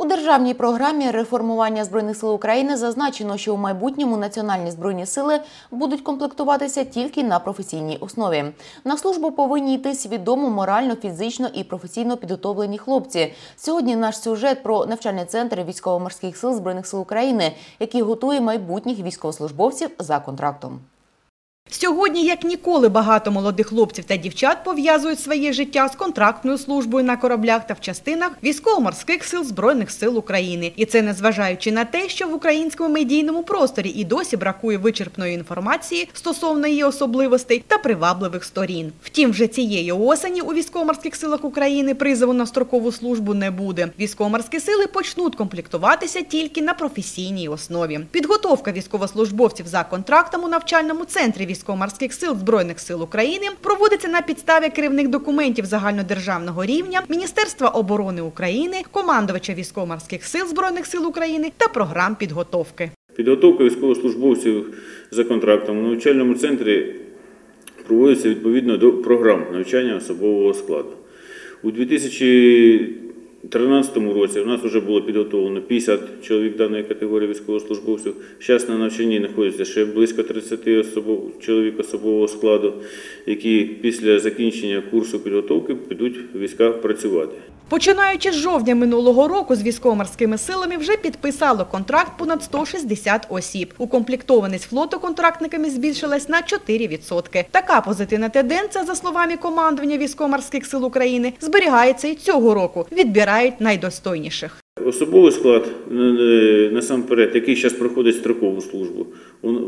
У державній програмі реформування збройних сил України зазначено, що у майбутньому національні збройні сили будуть комплектуватися тільки на професійній основі. На службу повинні йти свідомо, морально, фізично і професійно підготовлені хлопці. Сьогодні наш сюжет про навчальний центр військово-морських сил збройних сил України, який готує майбутніх військовослужбовців за контрактом. Сьогодні, як ніколи, багато молодих хлопців та дівчат пов'язують своє життя з контрактною службою на кораблях та в частинах військово-морських сил Збройних сил України. І це незважаючи на те, що в українському медійному просторі і досі бракує вичерпної інформації стосовно її особливостей та привабливих сторін. Втім, вже цієї осені у військово-морських силах України призову на строкову службу не буде. Військово-морські сили почнуть комплектуватися тільки на професійній основі. Підготовка військовослужбовців за контрактом у навчальному центрі військово-морських сил Збройних сил України проводиться на підставі керівних документів загальнодержавного рівня Міністерства оборони України, командувача військово-морських сил Збройних сил України та програм підготовки. Підготовка військовослужбовців за контрактом у навчальному центрі проводиться відповідно до програм навчання особового складу. У 2013 році у нас вже було підготовлено 50 чоловік даної категорії військовослужбовців. Зараз на навчанні знаходиться ще близько 30 особов, чоловік особового складу, які після закінчення курсу підготовки підуть в військах працювати. Починаючи з жовтня минулого року з військово-морськими силами вже підписало контракт понад 160 осіб. Укомплектованість флоту контрактниками збільшилась на 4%. Така позитивна тенденція, за словами командування військово-морських сил України, зберігається і цього року. Відбирають найдостойніших. Особовий склад е, насамперед, який зараз проходить строкову службу,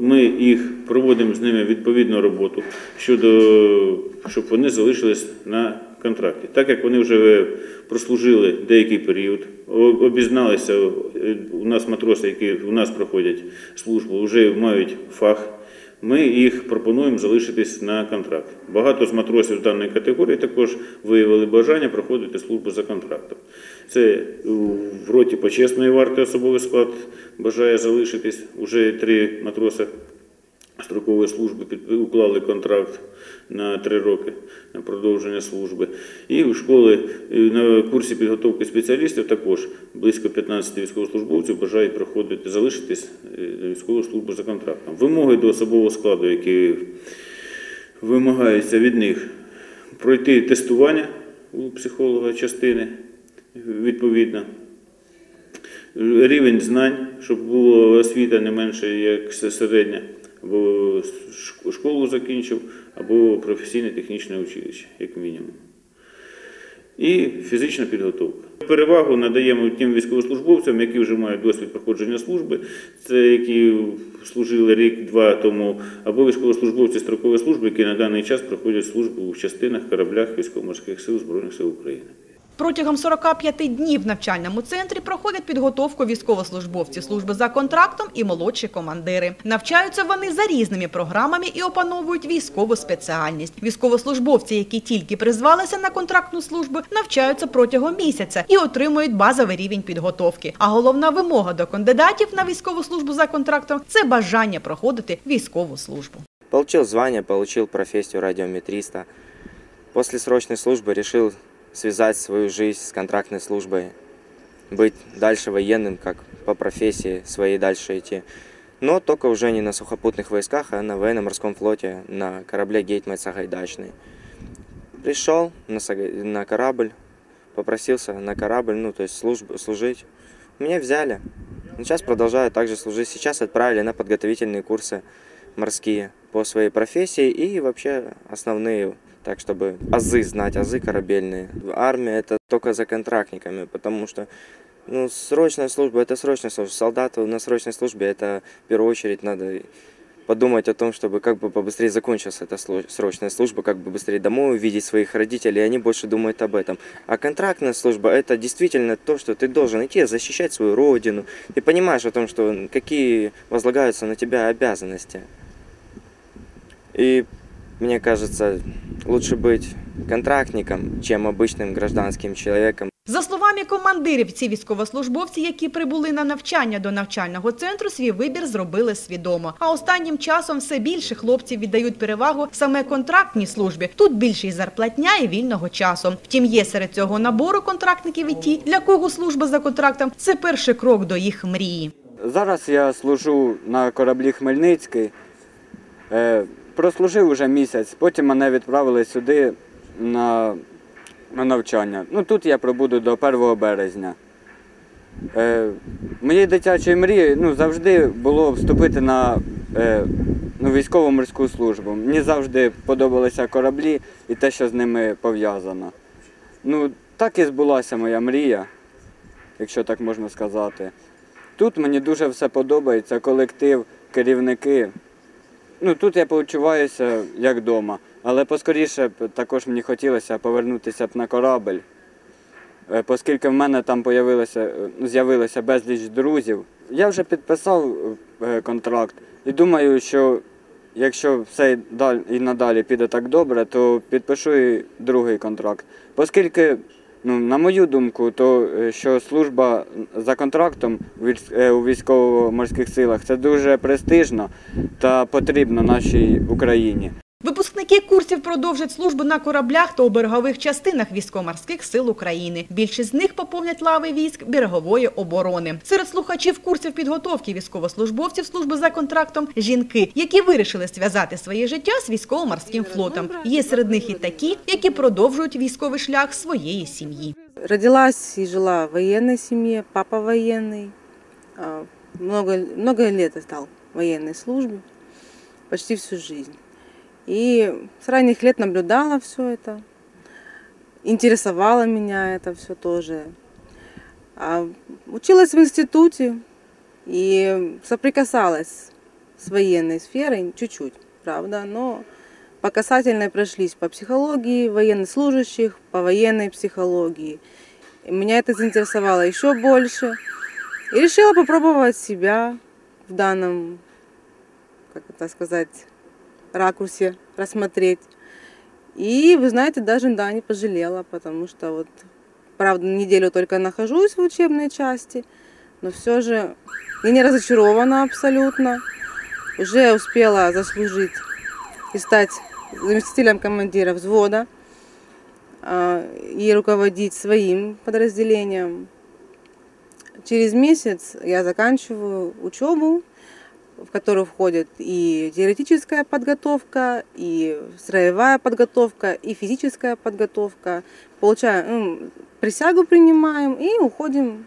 ми їх проводимо з ними відповідну роботу щоб вони залишились на контракті. Так як вони вже прослужили деякий період, обізналися, у нас матроси, які у нас проходять службу, вже мають фах. Ми їх пропонуємо залишитись на контракт. Багато з матросів даної категорії також виявили бажання проходити службу за контрактом. Це в роті почесної варти особовий склад бажає залишитись. Уже три матроси строкової служби уклали контракт на три роки на продовження служби. І в школи на курсі підготовки спеціалістів також близько 15 військовослужбовців бажають проходити, залишитись е, військову службу за контрактом. Вимоги до особового складу, які вимагаються від них, пройти тестування у психолога частини відповідно. Рівень знань, щоб була освіта не менше як середня або школу закінчив, або професійне технічне училище, як мінімум. І фізична підготовка. Перевагу надаємо тим військовослужбовцям, які вже мають досвід проходження служби, це які служили рік-два тому, або військовослужбовці строкової служби, які на даний час проходять службу в частинах, кораблях військово-морських сил Збройних сил України. Протягом 45 днів в навчальному центрі проходять підготовку військовослужбовці служби за контрактом і молодші командири. Навчаються вони за різними програмами і опановують військову спеціальність. Військовослужбовці, які тільки призвалися на контрактну службу, навчаються протягом місяця і отримують базовий рівень підготовки. А головна вимога до кандидатів на військову службу за контрактом це бажання проходити військову службу. Получил звание, получил профессию радиометриста. После срочной службы решил связать свою жизнь с контрактной службой, быть дальше военным, как по профессии своей дальше идти. Но только уже не на сухопутных войсках, а на военно-морском флоте, на корабле Гейтман Сагайдачный. Пришел на, на корабль, попросился на корабль, ну, то есть службу, служить. Меня взяли. Сейчас продолжаю также служить. Сейчас отправили на подготовительные курсы морские по своей профессии и вообще основные так, чтобы азы знать, азы корабельные. Армия это только за контрактниками, потому что ну, срочная служба это срочная служба. Солдату на срочной службе это в первую очередь надо подумать о том, чтобы как бы побыстрее закончилась эта срочная служба, как бы быстрее домой увидеть своих родителей, и они больше думают об этом. А контрактная служба – это действительно то, что ты должен идти, защищать свою родину. Ты понимаешь о том, что какие возлагаются на тебя обязанности. И мне кажется, лучше быть контрактником, чем обычным гражданским человеком. За словами командирів, ці військовослужбовці, які прибули на навчання до навчального центру, свій вибір зробили свідомо. А останнім часом все більше хлопців віддають перевагу саме контрактній службі. Тут більше і зарплатня і вільного часу. Втім, є серед цього набору контрактників і ті, для кого служба за контрактом це перший крок до їх мрії. Зараз я служу на кораблі Хмельницький. Прослужив уже місяць, потім мене відправили сюди на, на навчання. Ну, тут я пробуду до 1 березня. Е, моєю дитячою мрією ну, завжди було вступити на е, ну, військово-морську службу. Мені завжди подобалися кораблі і те, що з ними пов'язано. Ну, так і збулася моя мрія, якщо так можна сказати. Тут мені дуже все подобається, колектив, керівники. Ну, тут я почуваюся як вдома. Але поскоріше також мені хотілося повернутися б на корабль, Е, оскільки в мене там е, з'явилося безліч друзів. Я вже підписав е, контракт і думаю, що якщо все і надалі піде так добре, то підпишу і другий контракт. Оскільки, ну, на мою думку, то е, що служба за контрактом е, у військово-морських силах це дуже престижно та потрібно нашій Україні. Випускники курсів продовжать службу на кораблях та у берегових частинах військово-морських сил України. Більшість з них поповнять лави військ берегової оборони. Серед слухачів курсів підготовки військовослужбовців служби за контрактом жінки, які вирішили зв'язати своє життя з військово-морським флотом. Є серед них і такі, які продовжують військовий шлях своєї сім'ї. Родилась и жила в военной семье, папа военный. А, Много, много лет стал в военной службе, почти всю жизнь. И с ранних лет наблюдала все это, интересовало меня это все тоже. А Училась в институте и соприкасалась с военной сферой чуть-чуть, правда, но по касательной прошлись по психологии военнослужащих, по военной психологии. И меня это заинтересовало еще больше. И решила попробовать себя в данном, как это сказать, ракурсе рассмотреть. И, вы знаете, даже, да, не пожалела, потому что вот, правда, неделю только нахожусь в учебной части, но все же я не разочарована абсолютно. Уже успела заслужить и стать заместителем командира взвода а, и руководить своим подразделением. Через месяц я заканчиваю учебу, в которую входит и теоретическая подготовка, и строевая подготовка, и физическая подготовка. Получаем, ну, присягу принимаем и уходим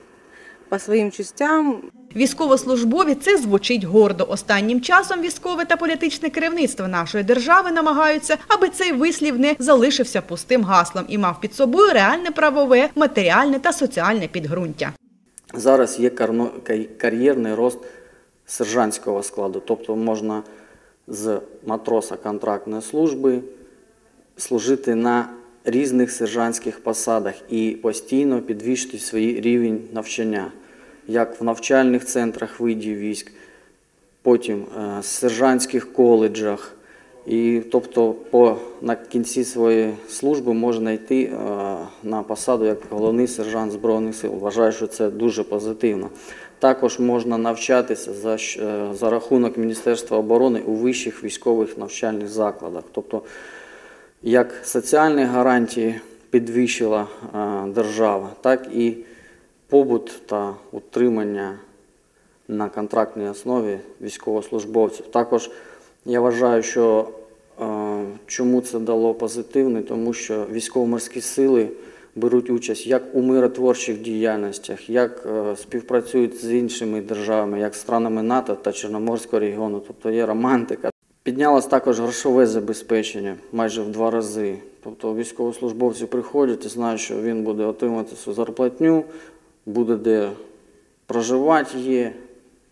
по своим частям, Військовослужбові це звучить гордо. Останнім часом військове та політичне керівництво нашої держави намагаються, аби цей вислів не залишився пустим гаслом і мав під собою реальне правове, матеріальне та соціальне підґрунтя. Зараз є кар'єрний рост сержантського складу, тобто можна з матроса контрактної служби служити на різних сержантських посадах і постійно підвищити свій рівень навчання, як в навчальних центрах видів військ, потім е, в сержантських коледжах. І тобто по, на кінці своєї служби можна йти е, на посаду як головний сержант Збройних сил. Вважаю, що це дуже позитивно. Також можна навчатися за, е, за рахунок Міністерства оборони у вищих військових навчальних закладах. Тобто, як соціальні гарантії підвищила е, держава, так і побут та утримання на контрактній основі військовослужбовців. Також я вважаю, що е, чому це дало позитивне, тому що військово-морські сили беруть участь як у миротворчих діяльностях, як е, співпрацюють з іншими державами, як з странами НАТО та Чорноморського регіону, тобто є романтика. Піднялось також грошове забезпечення майже в два рази. Тобто військовослужбовці приходять і знають, що він буде отримати свою зарплатню, буде де проживати є.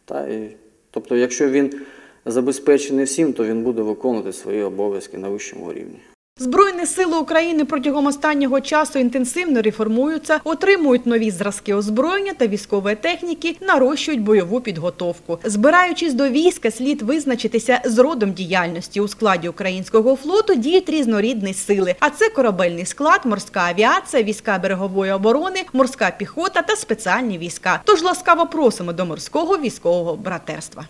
Та, і, тобто, якщо він забезпечений всім, то він буде виконувати свої обов'язки на вищому рівні. Збройні сили України протягом останнього часу інтенсивно реформуються, отримують нові зразки озброєння та військової техніки, нарощують бойову підготовку. Збираючись до війська, слід визначитися з родом діяльності. У складі українського флоту діють різнорідні сили, а це корабельний склад, морська авіація, війська берегової оборони, морська піхота та спеціальні війська. Тож ласкаво просимо до морського військового братерства.